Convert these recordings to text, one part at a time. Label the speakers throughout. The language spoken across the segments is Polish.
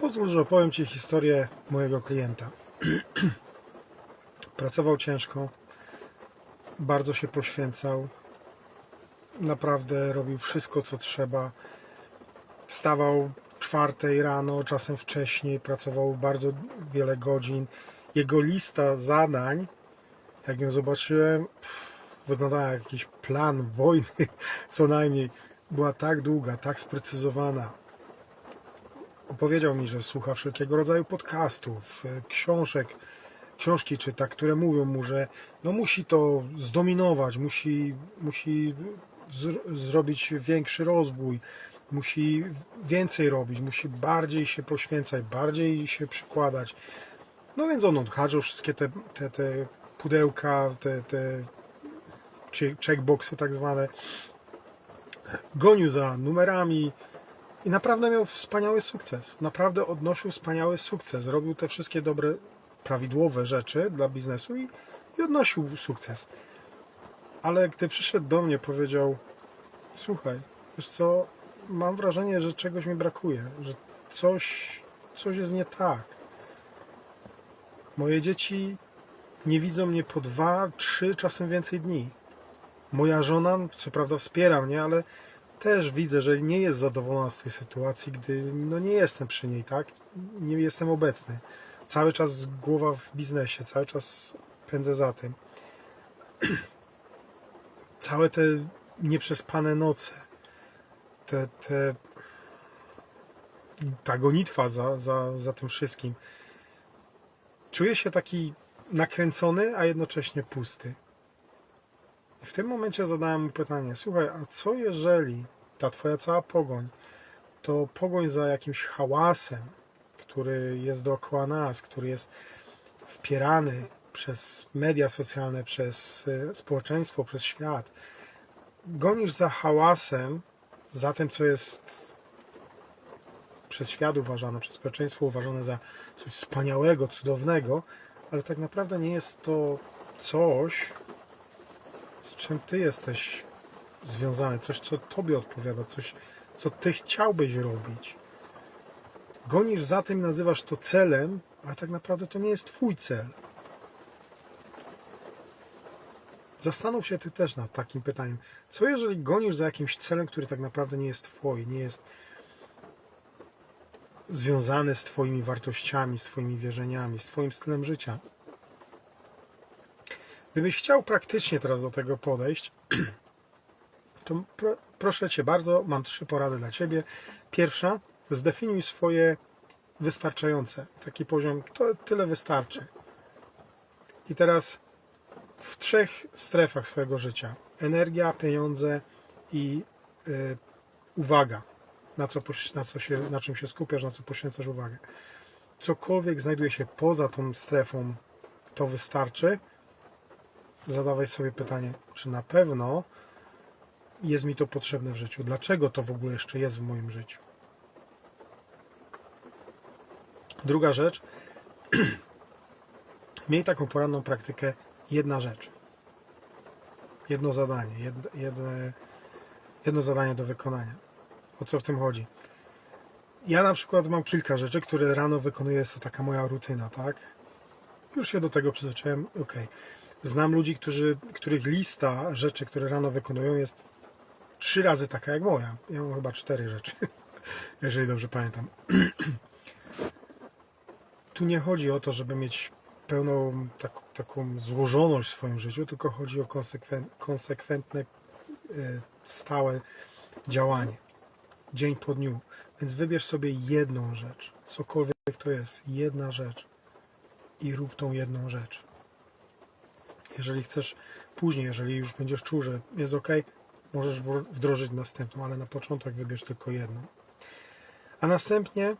Speaker 1: Pozwól, że opowiem Ci historię mojego klienta. Pracował ciężko, bardzo się poświęcał, naprawdę robił wszystko, co trzeba. Wstawał czwartej rano, czasem wcześniej, pracował bardzo wiele godzin. Jego lista zadań, jak ją zobaczyłem, wyglądała jak jakiś plan wojny, co najmniej. Była tak długa, tak sprecyzowana. Opowiedział mi, że słucha wszelkiego rodzaju podcastów, e, książek, książki czyta, które mówią mu, że no musi to zdominować, musi, musi zr- zrobić większy rozwój, musi więcej robić, musi bardziej się poświęcać, bardziej się przykładać. No więc on odhadził wszystkie te, te, te pudełka, te, te checkboxy tak zwane, gonił za numerami, i naprawdę miał wspaniały sukces. Naprawdę odnosił wspaniały sukces. Robił te wszystkie dobre, prawidłowe rzeczy dla biznesu i, i odnosił sukces. Ale gdy przyszedł do mnie, powiedział: Słuchaj, wiesz co, mam wrażenie, że czegoś mi brakuje, że coś, coś jest nie tak. Moje dzieci nie widzą mnie po dwa, trzy, czasem więcej dni. Moja żona, co prawda, wspiera mnie, ale też widzę, że nie jest zadowolona z tej sytuacji, gdy no nie jestem przy niej, tak? Nie jestem obecny. Cały czas głowa w biznesie, cały czas pędzę za tym. Całe te nieprzespane noce, te, te ta gonitwa za, za, za tym wszystkim. Czuję się taki nakręcony, a jednocześnie pusty. W tym momencie zadałem mu pytanie: Słuchaj, a co jeżeli ta twoja cała pogoń to pogoń za jakimś hałasem, który jest dookoła nas, który jest wpierany przez media socjalne, przez e, społeczeństwo, przez świat. Gonisz za hałasem, za tym, co jest przez świat uważane, przez społeczeństwo uważane za coś wspaniałego, cudownego, ale tak naprawdę nie jest to coś, z czym ty jesteś związany, coś, co tobie odpowiada, coś, co ty chciałbyś robić. Gonisz za tym, nazywasz to celem, a tak naprawdę to nie jest twój cel. Zastanów się ty też nad takim pytaniem. Co jeżeli gonisz za jakimś celem, który tak naprawdę nie jest twój, nie jest związany z twoimi wartościami, z twoimi wierzeniami, z twoim stylem życia? Gdybyś chciał praktycznie teraz do tego podejść, to pro, proszę Cię bardzo, mam trzy porady dla Ciebie. Pierwsza, zdefiniuj swoje wystarczające. Taki poziom, to tyle wystarczy. I teraz w trzech strefach swojego życia: energia, pieniądze i y, uwaga. Na, co, na, co się, na czym się skupiasz, na co poświęcasz uwagę. Cokolwiek znajduje się poza tą strefą, to wystarczy zadawaj sobie pytanie, czy na pewno jest mi to potrzebne w życiu? Dlaczego to w ogóle jeszcze jest w moim życiu? Druga rzecz, miej taką poranną praktykę, jedna rzecz. Jedno zadanie, jedne, jedno zadanie do wykonania. O co w tym chodzi? Ja na przykład mam kilka rzeczy, które rano wykonuję, jest to taka moja rutyna, tak? Już się do tego przyzwyczaiłem, okej. Znam ludzi, którzy, których lista rzeczy, które rano wykonują, jest trzy razy taka jak moja. Ja mam chyba cztery rzeczy, jeżeli dobrze pamiętam. tu nie chodzi o to, żeby mieć pełną tak, taką złożoność w swoim życiu, tylko chodzi o konsekwen, konsekwentne, e, stałe działanie. Dzień po dniu. Więc wybierz sobie jedną rzecz, cokolwiek to jest, jedna rzecz i rób tą jedną rzecz. Jeżeli chcesz później, jeżeli już będziesz czuł, że jest ok, możesz wdrożyć następną, ale na początek wybierz tylko jedną. A następnie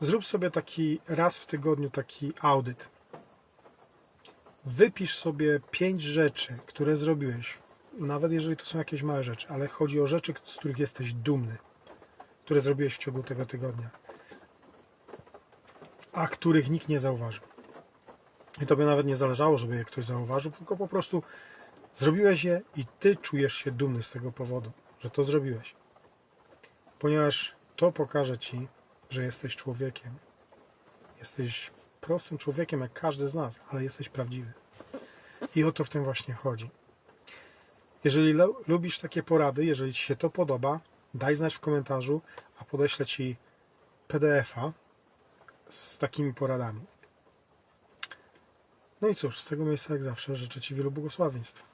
Speaker 1: zrób sobie taki raz w tygodniu taki audyt. Wypisz sobie pięć rzeczy, które zrobiłeś, nawet jeżeli to są jakieś małe rzeczy, ale chodzi o rzeczy, z których jesteś dumny, które zrobiłeś w ciągu tego tygodnia, a których nikt nie zauważył. I tobie nawet nie zależało, żeby je ktoś zauważył, tylko po prostu zrobiłeś je i ty czujesz się dumny z tego powodu, że to zrobiłeś. Ponieważ to pokaże ci, że jesteś człowiekiem. Jesteś prostym człowiekiem, jak każdy z nas, ale jesteś prawdziwy. I o to w tym właśnie chodzi. Jeżeli lu- lubisz takie porady, jeżeli Ci się to podoba, daj znać w komentarzu, a podeślę Ci PDF-a z takimi poradami. No i cóż, z tego miejsca jak zawsze życzę Ci wielu błogosławieństw.